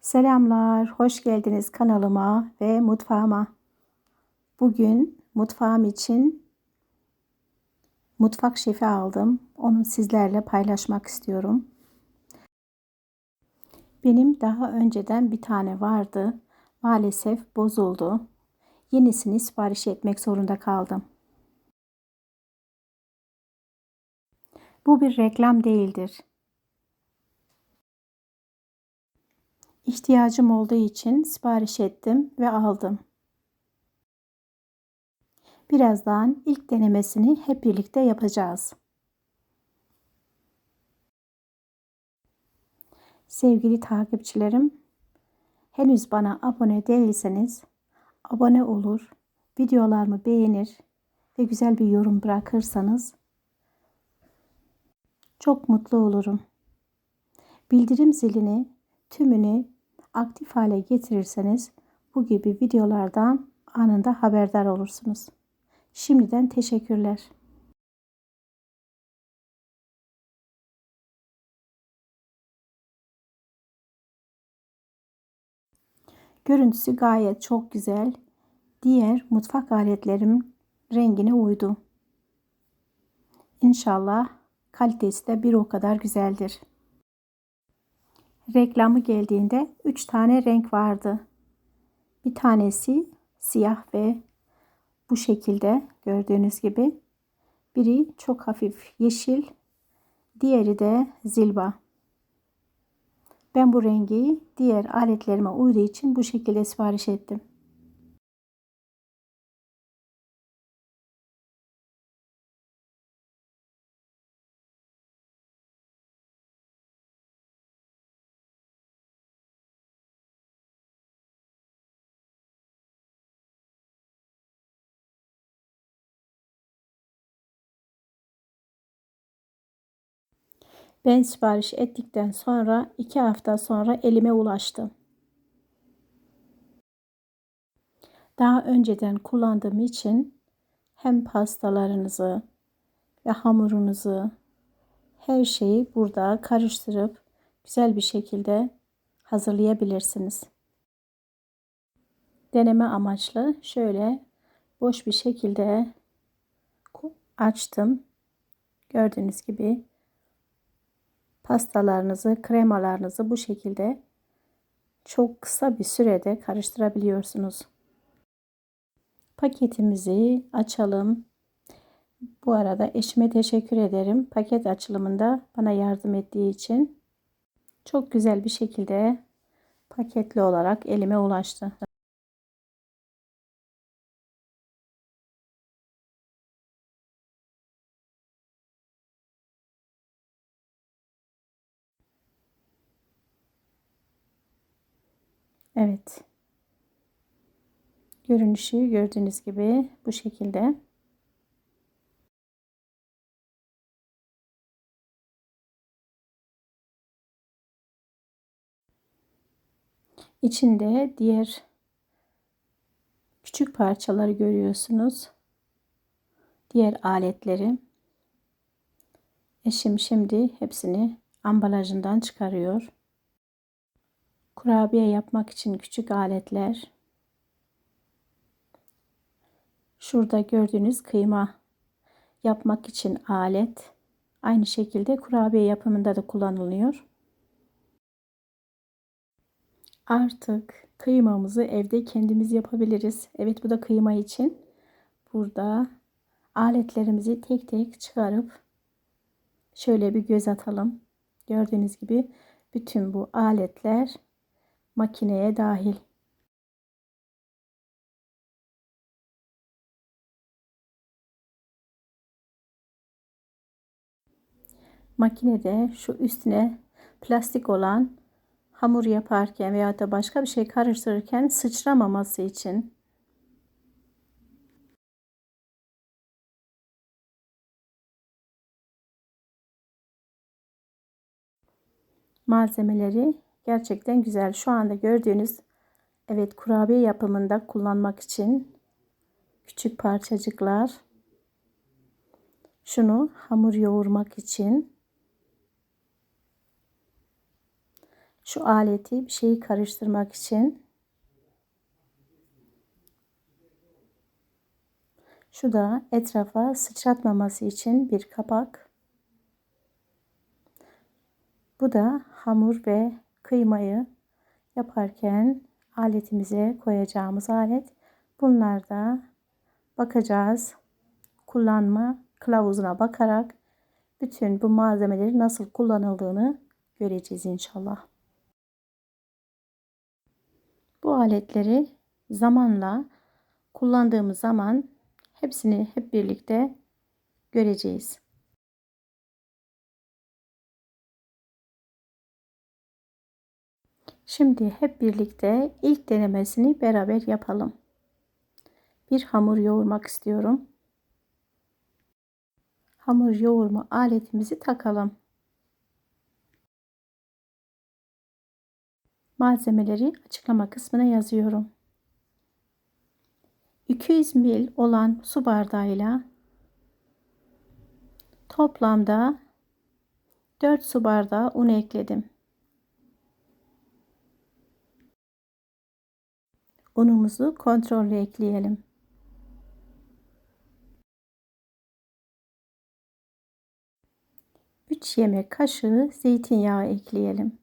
Selamlar, hoş geldiniz kanalıma ve mutfağıma. Bugün mutfağım için mutfak şefi aldım. Onu sizlerle paylaşmak istiyorum. Benim daha önceden bir tane vardı. Maalesef bozuldu. Yenisini sipariş etmek zorunda kaldım. Bu bir reklam değildir. İhtiyacım olduğu için sipariş ettim ve aldım. Birazdan ilk denemesini hep birlikte yapacağız. Sevgili takipçilerim, henüz bana abone değilseniz abone olur, videolarımı beğenir ve güzel bir yorum bırakırsanız çok mutlu olurum. Bildirim zilini tümünü aktif hale getirirseniz bu gibi videolardan anında haberdar olursunuz. Şimdiden teşekkürler. Görüntüsü gayet çok güzel. Diğer mutfak aletlerim rengine uydu. İnşallah kalitesi de bir o kadar güzeldir reklamı geldiğinde 3 tane renk vardı. Bir tanesi siyah ve bu şekilde gördüğünüz gibi. Biri çok hafif yeşil, diğeri de zilba. Ben bu rengi diğer aletlerime uyduğu için bu şekilde sipariş ettim. Ben sipariş ettikten sonra iki hafta sonra elime ulaştı. Daha önceden kullandığım için hem pastalarınızı ve hamurunuzu her şeyi burada karıştırıp güzel bir şekilde hazırlayabilirsiniz. Deneme amaçlı şöyle boş bir şekilde açtım. Gördüğünüz gibi pastalarınızı, kremalarınızı bu şekilde çok kısa bir sürede karıştırabiliyorsunuz. Paketimizi açalım. Bu arada eşime teşekkür ederim. Paket açılımında bana yardım ettiği için çok güzel bir şekilde paketli olarak elime ulaştı. Evet. Görünüşü gördüğünüz gibi bu şekilde. İçinde diğer küçük parçaları görüyorsunuz. Diğer aletleri. Eşim şimdi hepsini ambalajından çıkarıyor. Kurabiye yapmak için küçük aletler. Şurada gördüğünüz kıyma yapmak için alet. Aynı şekilde kurabiye yapımında da kullanılıyor. Artık kıymamızı evde kendimiz yapabiliriz. Evet bu da kıyma için. Burada aletlerimizi tek tek çıkarıp şöyle bir göz atalım. Gördüğünüz gibi bütün bu aletler makineye dahil. Makinede şu üstüne plastik olan hamur yaparken veya da başka bir şey karıştırırken sıçramaması için malzemeleri Gerçekten güzel. Şu anda gördüğünüz evet kurabiye yapımında kullanmak için küçük parçacıklar. Şunu hamur yoğurmak için. Şu aleti bir şeyi karıştırmak için Şu da etrafa sıçratmaması için bir kapak. Bu da hamur ve kıymayı yaparken aletimize koyacağımız alet. Bunlar da bakacağız. Kullanma kılavuzuna bakarak bütün bu malzemeleri nasıl kullanıldığını göreceğiz inşallah. Bu aletleri zamanla kullandığımız zaman hepsini hep birlikte göreceğiz. Şimdi hep birlikte ilk denemesini beraber yapalım. Bir hamur yoğurmak istiyorum. Hamur yoğurma aletimizi takalım. Malzemeleri açıklama kısmına yazıyorum. 200 ml olan su bardağıyla toplamda 4 su bardağı un ekledim. Unumuzu kontrollü ekleyelim. Üç yemek kaşığı zeytinyağı ekleyelim.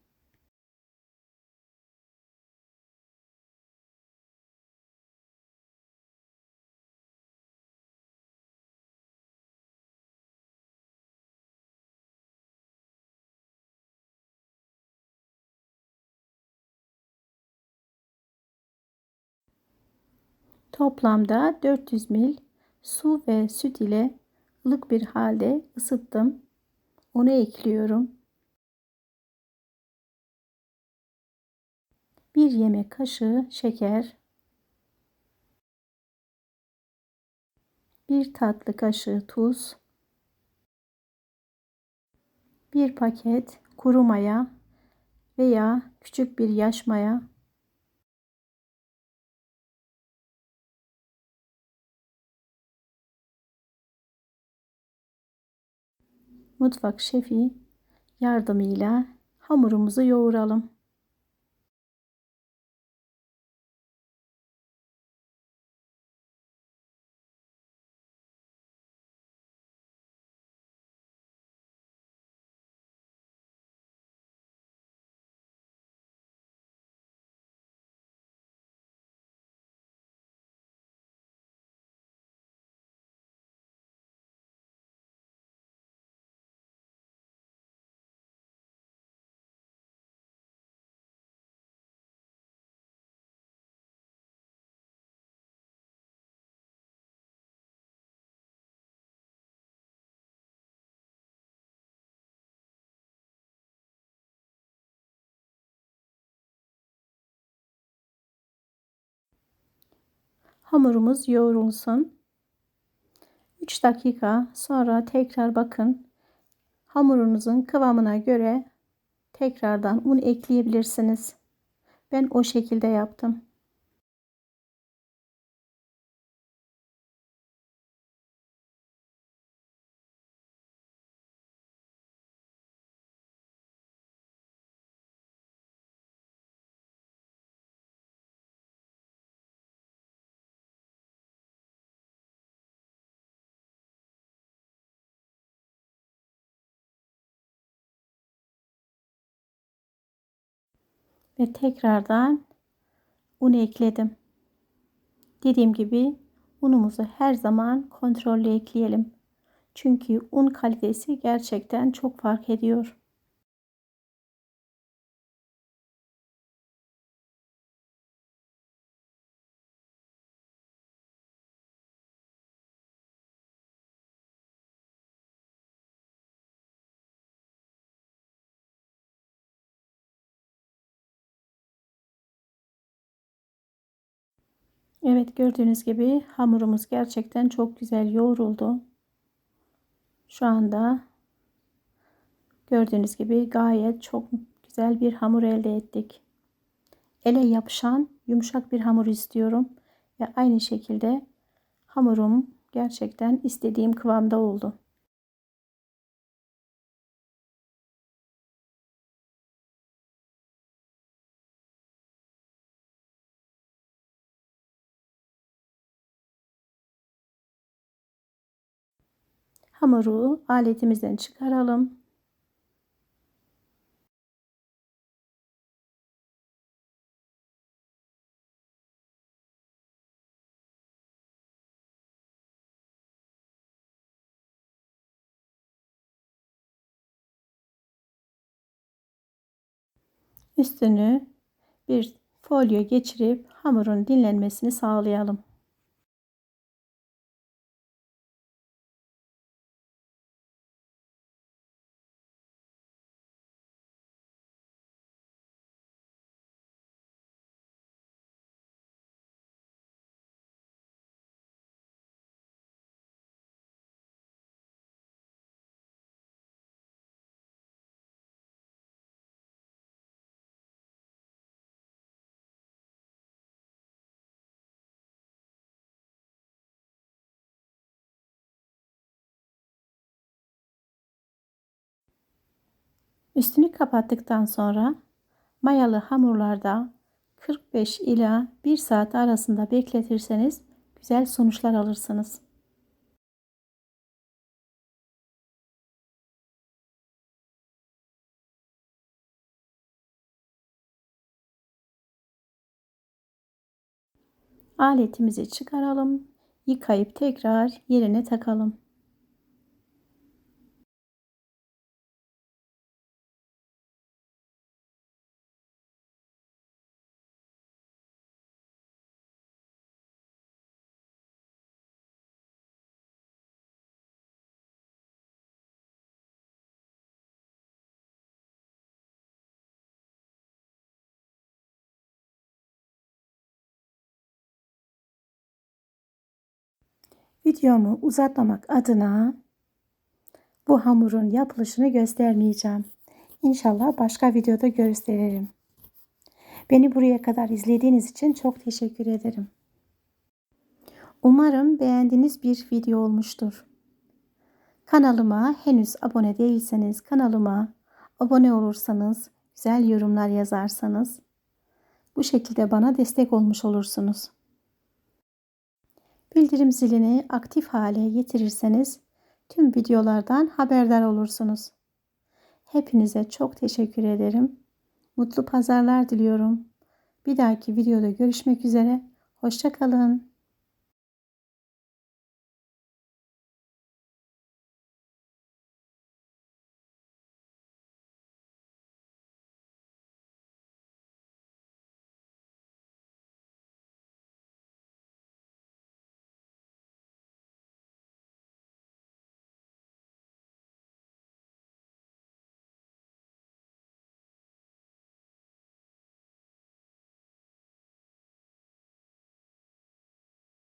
Toplamda 400 ml su ve süt ile ılık bir halde ısıttım. Onu ekliyorum. 1 yemek kaşığı şeker. 1 tatlı kaşığı tuz. 1 paket kuru maya veya küçük bir yaş maya mutfak şefi yardımıyla hamurumuzu yoğuralım. Hamurumuz yoğrulsun. 3 dakika sonra tekrar bakın. Hamurunuzun kıvamına göre tekrardan un ekleyebilirsiniz. Ben o şekilde yaptım. Ve tekrardan un ekledim. Dediğim gibi unumuzu her zaman kontrollü ekleyelim. Çünkü un kalitesi gerçekten çok fark ediyor. Evet gördüğünüz gibi hamurumuz gerçekten çok güzel yoğruldu. Şu anda gördüğünüz gibi gayet çok güzel bir hamur elde ettik. Ele yapışan yumuşak bir hamur istiyorum. Ve aynı şekilde hamurum gerçekten istediğim kıvamda oldu. Hamuru aletimizden çıkaralım. Üstünü bir folyo geçirip hamurun dinlenmesini sağlayalım. Üstünü kapattıktan sonra mayalı hamurlarda 45 ila 1 saat arasında bekletirseniz güzel sonuçlar alırsınız. Aletimizi çıkaralım. Yıkayıp tekrar yerine takalım. Videomu uzatmamak adına bu hamurun yapılışını göstermeyeceğim. İnşallah başka videoda gösteririm. Beni buraya kadar izlediğiniz için çok teşekkür ederim. Umarım beğendiğiniz bir video olmuştur. Kanalıma henüz abone değilseniz kanalıma abone olursanız, güzel yorumlar yazarsanız bu şekilde bana destek olmuş olursunuz. Bildirim zilini aktif hale getirirseniz tüm videolardan haberdar olursunuz. Hepinize çok teşekkür ederim. Mutlu pazarlar diliyorum. Bir dahaki videoda görüşmek üzere. Hoşçakalın.